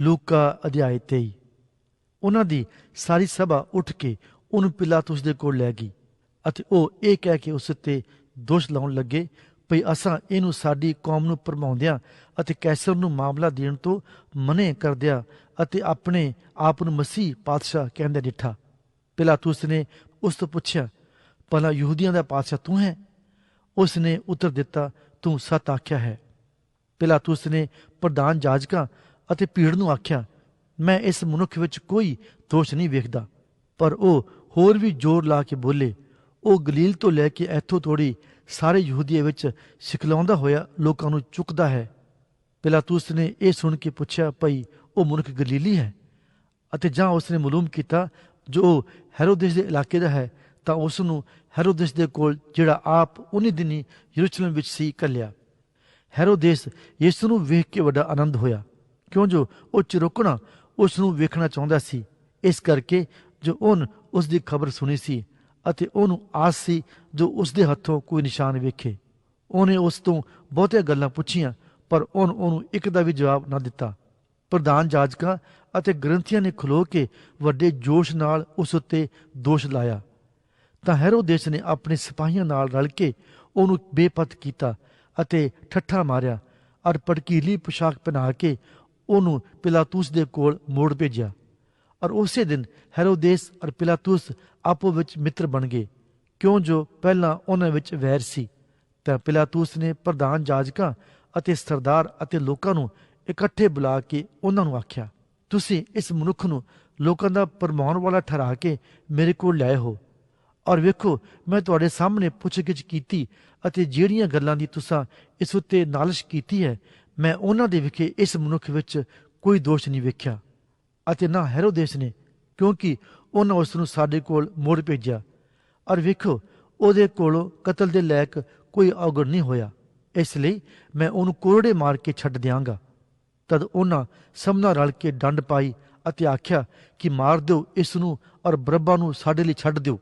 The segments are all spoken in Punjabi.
ਲੂਕਾ ਅਧਿਆਇ 23 ਉਹਨਾਂ ਦੀ ਸਾਰੀ ਸਭਾ ਉੱਠ ਕੇ ਉਹਨੂੰ ਪਿਲਾਤੁਸ ਦੇ ਕੋਲ ਲੈ ਗਈ ਅਤੇ ਉਹ ਇਹ ਕਹਿ ਕੇ ਉਸ ਉੱਤੇ ਦੋਸ਼ ਲਾਉਣ ਲੱਗੇ, ਭਈ ਅਸਾਂ ਇਹਨੂੰ ਸਾਡੀ ਕੌਮ ਨੂੰ ਭਰਮਾਉਂਦਿਆਂ ਅਤੇ ਕੈਸਰ ਨੂੰ ਮਾਮਲਾ ਦੇਣ ਤੋਂ ਮਨੇ ਕਰਦਿਆਂ ਅਤੇ ਆਪਣੇ ਆਪ ਨੂੰ ਮਸੀਹ ਪਾਤਸ਼ਾਹ ਕਹਿੰਦੇ ਡਿੱਠਾ। ਪਿਲਾਤੁਸ ਨੇ ਉਸ ਤੋਂ ਪੁੱਛਿਆ, ਭਲਾ ਯਹੂਦੀਆਂ ਦਾ ਪਾਤਸ਼ਾਹ ਤੂੰ ਹੈ? ਉਸ ਨੇ ਉੱਤਰ ਦਿੱਤਾ, ਤੂੰ ਸੱਤ ਆਖਿਆ ਹੈ। ਪਿਲਾਤੁਸ ਨੇ ਪ੍ਰਧਾਨ ਜਾਜਕਾਂ ਅਤੇ ਭੀੜ ਨੂੰ ਆਖਿਆ, ਮੈਂ ਇਸ ਮਨੁੱਖ ਵਿੱਚ ਕੋਈ ਦੋਸ਼ ਨਹੀਂ ਵੇਖਦਾ। ਪਰ ਉਹ ਹੋਰ ਵੀ ਜ਼ੋਰ ਲਾ ਕੇ ਬੋਲੇ, ਉਹ ਗਲੀਲ ਤੋਂ ਲੈ ਕੇ ਇੱਥੋਂ ਤੋੜੀ ਸਾਰੇ ਯਹੂਦੀਏ ਵਿੱਚ ਸਿਖਲਾਉਂਦਾ ਹੋਇਆ ਲੋਕਾਂ ਨੂੰ ਚੁੱਕਦਾ ਹੈ। ਪਿਲਾਤੂਸ ਨੇ ਇਹ ਸੁਣ ਕੇ ਪੁੱਛਿਆ, ਭਈ, ਉਹ ਮਨੁੱਖ ਗਲੀਲੀ ਹੈ? ਅਤੇ ਜਾਂ ਉਸ ਨੇ ਮਾਲੂਮ ਕੀਤਾ, ਜੋ ਉਹ ਹੈਰੋਦੇਸ ਦੇ ਇਲਾਕੇ ਦਾ ਹੈ, ਤਾਂ ਉਸ ਨੂੰ ਹੈਰੋਦੇਸ ਦੇ ਕੋਲ ਜਿਹੜਾ ਆਪ ਉਨੀ ਦਿਨੀ ਯਰੂਸ਼ਲਮ ਵਿੱਚ ਸੀ ਕੱਲਿਆ ਹੈਰੋਦੇਸ ਯਿਸੂ ਨੂੰ ਵੇਖ ਕੇ ਵੱਡਾ ਆਨੰਦ ਹੋਇਆ। ਕਿਉਂ ਜੋ ਉਹ ਚਿਰੋਕਣਾ ਉਸ ਨੂੰ ਵੇਖਣਾ ਚਾਹੁੰਦਾ ਸੀ? ਇਸ ਕਰਕੇ ਜੋ ਉਹਨ ਉਸ ਦੀ ਖਬਰ ਸੁਣੀ ਸੀ ਅਤੇ ਉਹਨੂੰ ਆਸ ਸੀ ਜੋ ਉਸ ਦੇ ਹੱਥੋਂ ਕੋਈ ਨਿਸ਼ਾਨ ਵੇਖੇ। ਉਹਨੇ ਉਸ ਤੋਂ ਬਹੁਤੀਆਂ ਗੱਲਾਂ ਪੁੱਛੀਆਂ, ਪਰ ਉਹਨ ਉਹਨੂੰ ਇੱਕ ਦਾ ਵੀ ਜਵਾਬ ਨਾ ਦਿੱਤਾ। ਪ੍ਰਧਾਨ ਜਾਜਕਾਂ ਅਤੇ ਗ੍ਰੰਥੀਆਂ ਨੇ ਖਲੋ ਕੇ ਵੱਡੇ ਜੋਸ਼ ਨਾਲ ਉਸ ਉੱਤੇ ਦੋਸ਼ ਲਾਇਆ। ਤਾਂ ਹੈਰੋਦੇਸ ਨੇ ਆਪਣੇ ਸਿਪਾਹੀਆਂ ਨਾਲ ਰਲ ਕੇ ਉਹਨੂੰ ਬੇਪਤ ਕੀਤਾ ਅਤੇ ਠੱਠਾ ਮਾਰਿਆ ਔਰ ਪਟਕੀਲੀ ਪੁਸ਼ਾਕ ਪਹਿਨਾ ਕੇ ਉਹਨੂੰ ਪਿਲਾਤੂਸ ਦੇ ਕੋਲ ਮੋੜ ਭੇਜਿਆ। ਔਰ ਉਸੇ ਦਿਨ ਹੈਰੋਦੇਸ ਔਰ ਪਿਲਾਤੂਸ ਆਪੋ ਵਿੱਚ ਮਿੱਤਰ ਬਣ ਗਏ। ਕਿਉਂ ਜੋ ਪਹਿਲਾਂ ਉਹਨਾਂ ਵਿੱਚ ਵੈਰ ਸੀ। ਤਾਂ ਪਿਲਾਤੂਸ ਨੇ ਪ੍ਰਧਾਨ ਜਾਜਕਾਂ ਅਤੇ ਸਰਦਾਰ ਅਤੇ ਲੋਕਾਂ ਨੂੰ ਇਕੱਠੇ ਬੁਲਾ ਕੇ ਉਹਨਾਂ ਨੂੰ ਆਖਿਆ, ਤੁਸੀਂ ਇਸ ਮਨੁੱਖ ਨੂੰ ਲੋਕਾਂ ਦਾ ਪਰਮਾਉਣ ਵਾਲਾ ਠਹਿਰਾ ਕੇ ਮੇਰੇ ਕੋਲ ਲਿਆਏ ਹੋ। ਔਰ ਵੇਖੋ, ਮੈਂ ਤੁਹਾਡੇ ਸਾਹਮਣੇ ਪੁੱਛਗਿੱਛ ਕੀਤੀ ਅਤੇ ਜਿਹੜੀਆਂ ਗੱਲਾਂ ਦੀ ਤੁਸੀਂ ਇਸ ਉੱਤੇ ਨਾਲਿਸ਼ ਕੀਤੀ ਹੈ ਮੈਂ ਉਹਨਾਂ ਦੇ ਵਿਖੇ ਇਸ ਮਨੁੱਖ ਵਿੱਚ ਕੋਈ ਦੋਸ਼ ਨਹੀਂ ਵੇਖਿਆ ਅਤੇ ਨਾ ਹੈਰੋਦੇਸ ਨੇ, ਕਿਉਂਕਿ ਉਹਨਾਂ ਉਸ ਨੂੰ ਸਾਡੇ ਕੋਲ ਮੋੜ ਭੇਜਿਆ। ਔਰ ਵੇਖੋ, ਉਹਦੇ ਕੋਲੋਂ ਕਤਲ ਦੇ ਲਾਇਕ ਕੋਈ ਔਗਣ ਨਹੀਂ ਹੋਇਆ। ਇਸ ਲਈ ਮੈਂ ਉਹਨੂੰ ਕੋਰੜੇ ਮਾਰ ਕੇ ਛੱਡ ਦਿਆਂਗਾ। ਤਦ ਉਹਨਾਂ ਸਭਨਾਂ ਰਲ ਕੇ ਡੰਡ ਪਾਈ ਅਤੇ ਆਖਿਆ ਕਿ ਮਾਰ ਦਿਓ ਇਸ ਨੂੰ ਔਰ ਬਰੱਬਾ ਨੂੰ ਸਾਡੇ ਲਈ ਛੱਡ ਦਿਓ,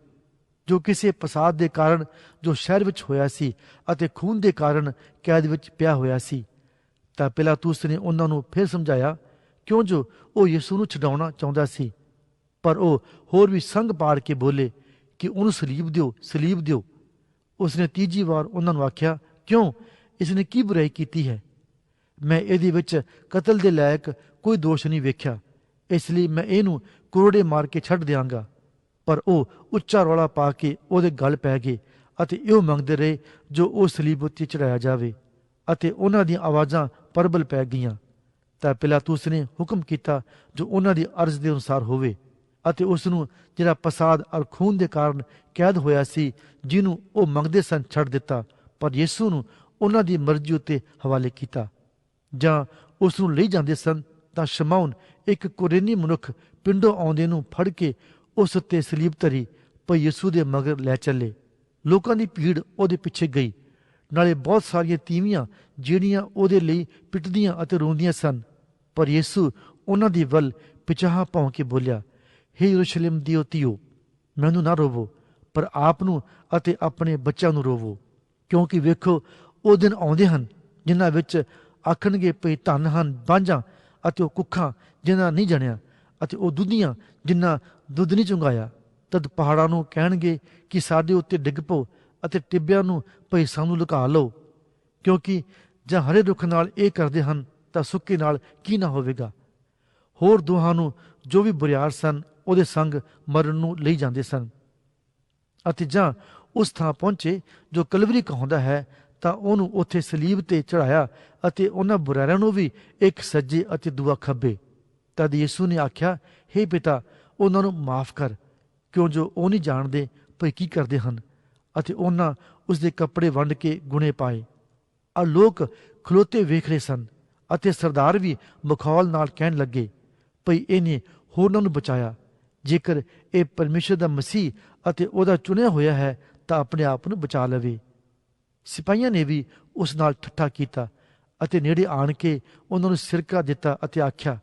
ਜੋ ਕਿਸੇ ਫਸਾਦ ਦੇ ਕਾਰਨ ਜੋ ਸ਼ਹਿਰ ਵਿੱਚ ਹੋਇਆ ਸੀ ਅਤੇ ਖੂਨ ਦੇ ਕਾਰਨ ਕੈਦ ਵਿੱਚ ਪਿਆ ਹੋਇਆ ਸੀ। ਤਾਂ ਪਿਲਾਤੂਸ ਨੇ ਉਹਨਾਂ ਨੂੰ ਫਿਰ ਸਮਝਾਇਆ ਕਿਉਂ ਜੋ ਉਹ ਯਿਸੂ ਨੂੰ ਛਡਾਉਣਾ ਚਾਹੁੰਦਾ ਸੀ? ਪਰ ਉਹ ਹੋਰ ਵੀ ਸੰਗ ਪਾੜ ਕੇ ਬੋਲੇ ਕਿ ਉਹਨੂੰ ਸਲੀਬ ਦਿਓ ਸਲੀਬ ਦਿਓ। ਉਸਨੇ ਤੀਜੀ ਵਾਰ ਉਹਨਾਂ ਨੂੰ ਆਖਿਆ, ਕਿਉਂ? ਇਸਨੇ ਕੀ ਬੁਰਾਈ ਕੀਤੀ ਹੈ? ਮੈਂ ਇਹਦੇ ਵਿੱਚ ਕਤਲ ਦੇ ਲਾਇਕ ਕੋਈ ਦੋਸ਼ ਨਹੀਂ ਵੇਖਿਆ। ਇਸ ਲਈ ਮੈਂ ਇਹਨੂੰ ਕੋਰੜੇ ਮਾਰ ਕੇ ਛੱਡ ਦਿਆਂਗਾ। ਪਰ ਉਹ ਉੱਚਾ ਰੌਲਾ ਪਾ ਕੇ ਉਹਦੇ ਗਲ ਪੈ ਗਏ ਅਤੇ ਇਹੋ ਮੰਗਦੇ ਰਹੇ ਜੋ ਉਹ ਸਲੀਬ ਉੱਤੇ ਚੜਾਇਆ ਜਾਵੇ ਅਤੇ ਉਹਨਾਂ ਦੀਆਂ ਆਵਾਜ਼ਾਂ ਪਰਬਲ ਪੈ ਗਈਆਂ। ਤਾਂ ਪਿਲਾਤੂਸ ਨੇ ਹੁਕਮ ਕੀਤਾ ਜੋ ਉਹਨਾਂ ਦੀ ਅਰਜ਼ ਦੇ ਅਨੁਸਾਰ ਹੋਵੇ ਅਤੇ ਉਸ ਨੂੰ ਜਿਹੜਾ ਫਸਾਦ ਔਰ ਖੂਨ ਦੇ ਕਾਰਨ ਕੈਦ ਹੋਇਆ ਸੀ, ਜਿਹਨੂੰ ਉਹ ਮੰਗਦੇ ਸਨ ਛੱਡ ਦਿੱਤਾ, ਪਰ ਯਿਸੂ ਨੂੰ ਉਹਨਾਂ ਦੀ ਮਰਜ਼ੀ ਉੱਤੇ ਹਵਾਲੇ ਕੀਤਾ। ਜਾਂ ਉਸ ਨੂੰ ਲਈ ਜਾਂਦੇ ਸਨ ਤਾਂ ਸ਼ਮਾਉਨ ਇੱਕ ਕੁਰੇਨੀ ਮਨੁੱਖ ਪਿੰਡੋਂ ਆਉਂਦੇ ਨੂੰ ਫੜ ਕੇ ਉਸ ਉੱਤੇ ਸਲੀਬ ਧਰੀ ਪਰ ਯਿਸੂ ਦੇ ਮਗਰ ਲੈ ਚੱਲੇ। ਲੋਕਾਂ ਦੀ ਭੀੜ ਉਹਦੇ ਪਿੱਛੇ ਗਈ। ਨਾਲੇ ਬਹੁਤ ਸਾਰੀਆਂ ਤੀਵੀਆਂ ਜਿਹੜੀਆਂ ਉਹਦੇ ਲਈ ਪਿੱਟਦੀਆਂ ਅਤੇ ਰੋਂਦੀਆਂ ਸਨ। ਪਰ ਯਿਸੂ ਉਹਨਾਂ ਦੀ ਵੱਲ ਪਿਛਾਹ ਪਾਉ ਕੇ ਬੋਲਿਆ, ਹੇ ਯਰੂਸ਼ਲਮ ਦਿਓ ਧੀਓ, ਮੈਨੂੰ ਨਾ ਰੋਵੋ, ਪਰ ਆਪ ਨੂੰ ਅਤੇ ਆਪਣੇ ਬੱਚਿਆਂ ਨੂੰ ਰੋਵੋ, ਕਿਉਂਕਿ ਵੇਖੋ, ਉਹ ਦਿਨ ਆਉਂਦੇ ਹਨ ਜਿਨ੍ਹਾਂ ਵਿੱਚ ਆਖਣਗੇ ਭਈ ਧਨ ਹਨ, ਬਾਂਝਾਂ ਅਤੇ ਉਹ ਕੁੱਖਾਂ ਜਿਨ੍ਹਾਂ ਨਹੀਂ ਜਣਿਆ ਅਤੇ ਉਹ ਦੁੱਧੀਆਂ ਜਿਨ੍ਹਾਂ ਦੁੱਧ ਨਹੀਂ ਚੁੰਗਾਇਆ ਤਦ ਪਹਾੜਾਂ ਨੂੰ ਕਹਿਣਗੇ ਕਿ ਸਾਡੇ ਉੱਤੇ ਡਿੱਗ ਪਓ ਅਤੇ ਟਿੱਬਿਆਂ ਨੂੰ ਭਈ ਸਾਨੂੰ ਲੁਕਾ ਲਓ, ਕਿਉਂਕਿ ਜਾਂ ਹਰੇ ਰੁੱਖ ਨਾਲ ਇਹ ਕਰਦੇ ਹਨ ਤਾਂ ਸੁੱਕੇ ਨਾਲ ਕੀ ਨਾ ਹੋਵੇਗਾ। ਹੋਰ ਦੋਹਾਂ ਨੂੰ ਜੋ ਵੀ ਬੁਰਿਆਰ ਸਨ, ਉਹਦੇ ਸੰਗ ਮਰਨ ਨੂੰ ਲਈ ਜਾਂਦੇ ਸਨ। ਅਤੇ ਜਾਂ ਉਸ ਥਾਂ ਪਹੁੰਚੇ ਜੋ ਕਲਵਰੀ ਕਹਾਉਂਦਾ ਹੈ, ਤਾਂ ਉਹਨੂੰ ਉੱਥੇ ਸਲੀਬ ਤੇ ਚੜਾਇਆ ਅਤੇ ਉਹਨਾਂ ਬੁਰਾਰਿਆਂ ਨੂੰ ਵੀ ਇੱਕ ਸੱਜੇ ਅਤੇ ਦੂਆ ਖੱਬੇ। ਤਦ ਯਿਸੂ ਨੇ ਆਖਿਆ हे ਪਿਤਾ, ਉਹਨਾਂ ਨੂੰ ਮਾਫ ਕਰ, ਕਿਉਂ ਜੋ ਉਹ ਨਹੀਂ ਜਾਣਦੇ ਭਈ ਕੀ ਕਰਦੇ ਹਨ? ਅਤੇ ਉਹਨਾਂ ਉਸ ਦੇ ਕੱਪੜੇ ਵੰਡ ਕੇ ਗੁਣੇ ਪਾਏ। ਆ ਲੋਕ ਖਲੋਤੇ ਵੇਖ ਰਹੇ ਸਨ ਅਤੇ ਸਰਦਾਰ ਵੀ ਮਖੌਲ ਨਾਲ ਕਹਿਣ ਲੱਗੇ, ਭਈ ਇਹਨੇ ਹੋਰਨਾਂ ਨੂੰ ਬਚਾਇਆ। ਜੇਕਰ ਇਹ ਪਰਮੇਸ਼ਰ ਦਾ ਮਸੀਹ ਅਤੇ ਉਹਦਾ ਚੁਣਿਆ ਹੋਇਆ ਹੈ ਤਾਂ ਆਪਣੇ ਆਪ ਨੂੰ ਬਚਾ ਲਵੇ। ਸਿਪਾਹੀਆਂ ਨੇ ਵੀ ਉਸ ਨਾਲ ਠੱਠਾ ਕੀਤਾ ਅਤੇ ਨੇੜੇ ਆਣ ਕੇ ਉਹਨਾਂ ਨੂੰ ਸਿਰਕਾ ਦਿੱਤਾ ਅਤੇ ਆਖਿਆ,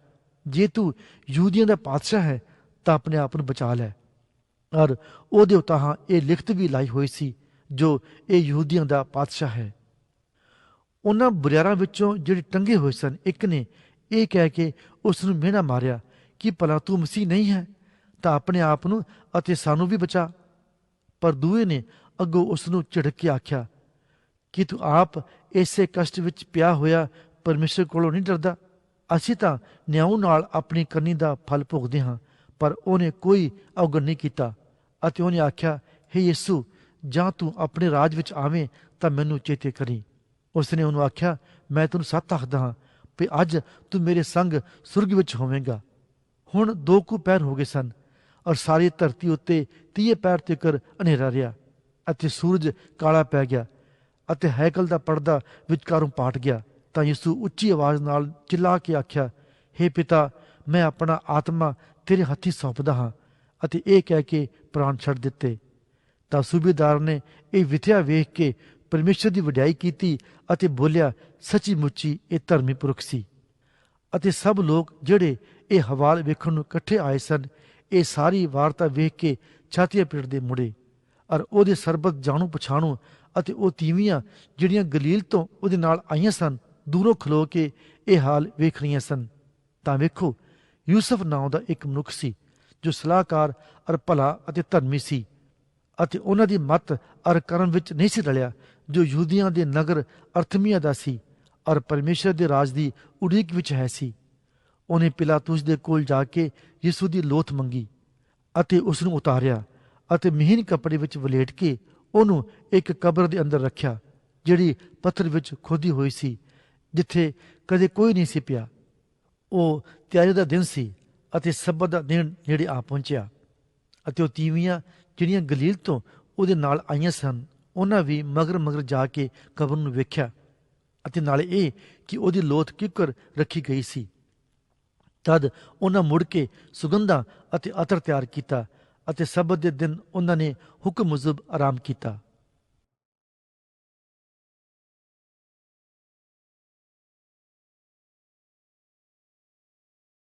ਜੇ ਤੂੰ ਯਹੂਦੀਆਂ ਦਾ ਪਾਤਸ਼ਾਹ ਹੈ ਤਾਂ ਆਪਣੇ ਆਪ ਨੂੰ ਬਚਾ ਲੈ। ਔਰ ਉਹਦੇ ਉਤਾਹਾਂ ਇਹ ਲਿਖਤ ਵੀ ਲਾਈ ਹੋਈ ਸੀ, ਜੋ ਇਹ ਯਹੂਦੀਆਂ ਦਾ ਪਾਤਸ਼ਾਹ ਹੈ। ਉਹਨਾਂ ਬੁਰਿਆਰਾਂ ਵਿੱਚੋਂ ਜਿਹੜੇ ਟੰਗੇ ਹੋਏ ਸਨ, ਇੱਕ ਨੇ ਇਹ ਕਹਿ ਕੇ ਉਸ ਨੂੰ ਮਿਹਣਾ ਮਾਰਿਆ ਕਿ ਭਲਾ ਤੂੰ ਮਸੀਹ ਨਹੀਂ ਹੈ, ਤਾਂ ਆਪਣੇ ਆਪ ਨੂੰ ਅਤੇ ਸਾਨੂੰ ਵੀ ਬਚਾ। ਪਰ ਦੂਏ ਨੇ ਅੱਗੋਂ ਉਸ ਨੂੰ ਝਿੜਕ ਕੇ ਆਖਿਆ, ਕਿ ਤੂੰ ਆਪ ਇਸੇ ਕਸ਼ਟ ਵਿੱਚ ਪਿਆ ਹੋਇਆ ਪਰਮੇਸ਼ਰ ਕੋਲੋਂ ਨਹੀਂ ਡਰਦਾ? ਅਸੀਂ ਤਾਂ ਨਿਆਂ ਨਾਲ ਆਪਣੀ ਕਰਨੀ ਦਾ ਫਲ ਭੋਗਦੇ ਹਾਂ ਪਰ ਉਹਨੇ ਕੋਈ ਅਵਗਣ ਨਹੀਂ ਕੀਤਾ ਅਤੇ ਉਹਨੇ ਆਖਿਆ, ਹੇ ਯਿਸੂ, ਜਾਂ ਤੂੰ ਆਪਣੇ ਰਾਜ ਵਿੱਚ ਆਵੇਂ ਤਾਂ ਮੈਨੂੰ ਚੇਤੇ ਕਰੀ। ਉਸਨੇ ਉਹਨੂੰ ਆਖਿਆ, ਮੈਂ ਤੈਨੂੰ ਸੱਤ ਆਖਦਾ ਹਾਂ ਵੀ ਅੱਜ ਤੂੰ ਮੇਰੇ ਸੰਗ ਸੁਰਗ ਵਿੱਚ ਹੋਵੇਂਗਾ। ਹੁਣ ਦੋ ਕੁ ਪੈਰ ਹੋ ਗਏ ਸਨ ਔਰ ਸਾਰੀ ਧਰਤੀ ਉੱਤੇ ਤੀਏ ਪੈਰ ਤੱਕਰ ਹਨੇਰਾ ਰਿਹਾ ਅਤੇ ਸੂਰਜ ਕਾਲਾ ਪੈ ਗਿਆ ਅਤੇ ਹੈਕਲ ਦਾ ਪਰਦਾ ਵਿਚਕਾਰੋਂ ਪਾਟ ਗਿਆ। ਤਾਂ ਯਿਸੂ ਉੱਚੀ ਆਵਾਜ਼ ਨਾਲ ਚਿল্ਲਾ ਕੇ ਆਖਿਆ हे ਪਿਤਾ ਮੈਂ ਆਪਣਾ ਆਤਮਾ ਤੇਰੇ ਹੱਥੀ ਸੌਂਪਦਾ ਹਾਂ ਅਤੇ ਇਹ ਕਹਿ ਕੇ ਪ੍ਰਾਣ ਛੱਡ ਦਿੱਤੇ। ਤਾਂ ਸੂਬੇਦਾਰ ਨੇ ਇਹ ਵਿਥਿਆ ਵੇਖ ਕੇ ਪਰਮੇਸ਼ਰ ਦੀ ਵਡਿਆਈ ਕੀਤੀ ਅਤੇ ਬੋਲਿਆ ਸੱਚੀ ਮੁੱਚੀ ਇਹ ਧਰਮੀ ਪੁਰਖ ਸੀ। ਅਤੇ ਸਭ ਲੋਕ ਜਿਹੜੇ ਇਹ ਹਵਾਲ ਵੇਖਣ ਨੂੰ ਇਕੱਠੇ ਆਏ ਸਨ, ਇਹ ਸਾਰੀ ਵਾਰਤਾ ਵੇਖ ਕੇ ਛਾਤੀਆਂ ਪੀੜਦੇ ਮੁੜੇ। ਔਰ ਉਹਦੇ ਸਰਬਤ ਜਾਣੂ ਪਛਾਣੂ ਅਤੇ ਉਹ ਤੀਵੀਆਂ ਜਿਹੜੀਆਂ ਗਲੀਲ ਤੋਂ ਉਹਦੇ ਨਾਲ ਆਈਆਂ ਸਨ, ਦੂਰੋਂ ਖਲੋ ਕੇ ਇਹ ਹਾਲ ਵੇਖ ਰਹੀਆਂ ਸਨ। ਤਾਂ ਵੇਖੋ ਯੂਸਫ ਨਾਮ ਦਾ ਇੱਕ ਮਨੁੱਖ ਸੀ, ਜੋ ਸਲਾਹਕਾਰ ਅਰ ਭਲਾ ਅਤੇ ਧਰਮੀ ਸੀ ਅਤੇ ਉਹਨਾਂ ਦੀ ਮਤ ਔਰ ਕਰਮ ਵਿੱਚ ਨਹੀਂ ਸੀ ਰਲਿਆ, ਜੋ ਯਹੂਦੀਆਂ ਦੇ ਨਗਰ ਅਰਥਮੀਆ ਦਾ ਸੀ ਔਰ ਪਰਮੇਸ਼ਰ ਦੇ ਰਾਜ ਦੀ ਉਡੀਕ ਵਿੱਚ ਹੈ ਸੀ। ਉਹਨੇ ਪਿਲਾਤੂਸ ਦੇ ਕੋਲ ਜਾ ਕੇ ਯਿਸੂ ਦੀ ਲੋਥ ਮੰਗੀ ਅਤੇ ਉਸ ਨੂੰ ਉਤਾਰਿਆ ਅਤੇ ਮਹੀਨ ਕੱਪੜੇ ਵਿੱਚ ਵਲੇਟ ਕੇ ਉਹਨੂੰ ਇੱਕ ਕਬਰ ਦੇ ਅੰਦਰ ਰੱਖਿਆ, ਜਿਹੜੀ ਪੱਥਰ ਵਿੱਚ ਖੋਦੀ ਹੋਈ ਸੀ, ਜਿੱਥੇ ਕਦੇ ਕੋਈ ਨਹੀਂ ਸੀ ਪਿਆ। ਉਹ ਤਿਆਰੀ ਦਾ ਦਿਨ ਸੀ ਅਤੇ ਸਬਤ ਦਾ ਦਿਨ ਨੇੜੇ ਆ ਪਹੁੰਚਿਆ ਅਤੇ ਉਹ ਤੀਵੀਆਂ ਜਿਹੜੀਆਂ ਗਲੀਲ ਤੋਂ ਉਹਦੇ ਨਾਲ ਆਈਆਂ ਸਨ, ਉਹਨਾਂ ਵੀ ਮਗਰ ਮਗਰ ਜਾ ਕੇ ਕਬਰ ਨੂੰ ਵੇਖਿਆ ਅਤੇ ਨਾਲੇ ਇਹ ਕਿ ਉਹਦੀ ਲੋਥ ਕਿੱਕਰ ਰੱਖੀ ਗਈ ਸੀ। ਤਦ ਉਹਨਾਂ ਮੁੜ ਕੇ ਸੁਗੰਧਾਂ ਅਤੇ ਅਤਰ ਤਿਆਰ ਕੀਤਾ ਅਤੇ ਸਬਤ ਦੇ ਦਿਨ ਉਹਨਾਂ ਨੇ ਹੁਕਮ ਮੁਜਬ ਆਰਾਮ ਕੀਤਾ।